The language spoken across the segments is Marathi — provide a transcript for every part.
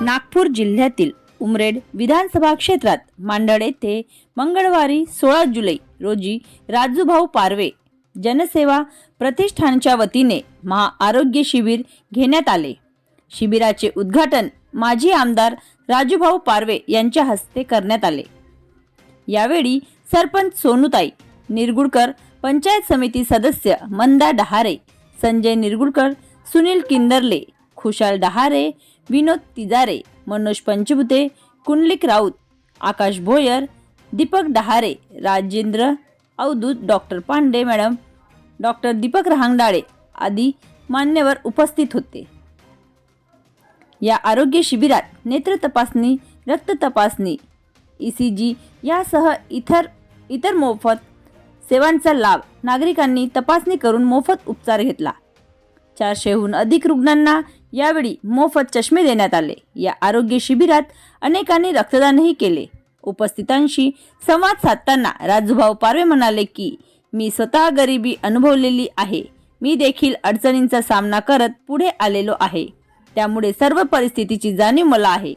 नागपूर जिल्ह्यातील उमरेड विधानसभा क्षेत्रात मांडळ येथे मंगळवारी सोळा जुलै रोजी राजूभाऊ पारवे जनसेवा प्रतिष्ठानच्या वतीने महाआरोग्य शिबिर घेण्यात आले. शिबिराचे उद्घाटन माजी आमदार राजूभाऊ पारवे यांच्या हस्ते करण्यात आले. यावेळी सरपंच सोनूताई निरगुडकर पंचायत समिती सदस्य मंदा Dahare Sanjay Nirgudkar Sunil Kindarle Khushal Dahare Vinod Tijare Manoj Panchbute Kundalik Raut Akash Bhoyar Deepak Dahare Rajendra Avdhut doctor Pande madam doctor Deepak Rahangdale आदी मान्यवर उपस्थित होते. या आरोग्य शिबिरात नेत्र तपासणी रक्त तपासणी ई सी जी यासह इतर इतर मोफत सेवांचा लाभ नागरिकांनी तपासणी करून मोफत उपचार घेतला. चारशेहून अधिक रुग्णांना यावेळी मोफत चष्मे देण्यात आले. या आरोग्य शिबिरात अनेकांनी रक्तदानही केले. उपस्थितांशी संवाद साधताना राजूभाऊ पारवे म्हणाले की मी स्वतः गरिबी अनुभवलेली आहे. मी देखील अडचणींचा सामना करत पुढे आलेलो आहे. त्यामुळे सर्व परिस्थितीची जाणीव मला आहे.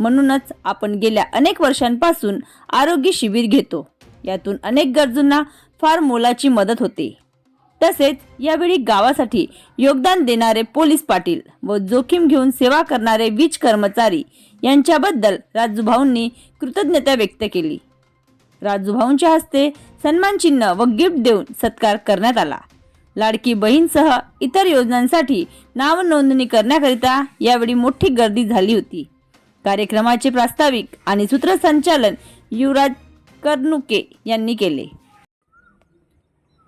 म्हणूनच आपण गेल्या अनेक वर्षांपासून आरोग्य शिबिर घेतो. यातून अनेक गरजूंना फार मोलाची मदत होते. तसेच यावेळी गावासाठी योगदान देणारे पोलीस पाटील व जोखीम घेऊन सेवा करणारे वीज कर्मचारी यांच्याबद्दल राजूभाऊंनी कृतज्ञता व्यक्त केली. राजूभाऊंच्या हस्ते सन्मान चिन्ह व गिफ्ट देऊन सत्कार करण्यात आला. लाडकी बहीणसह इतर योजनांसाठी नाव नोंदणी करण्याकरिता यावेळी मोठी गर्दी झाली होती. कार्यक्रमाचे प्रास्ताविक आणि सूत्रसंचालन युवराज कर्नुके यांनी केले.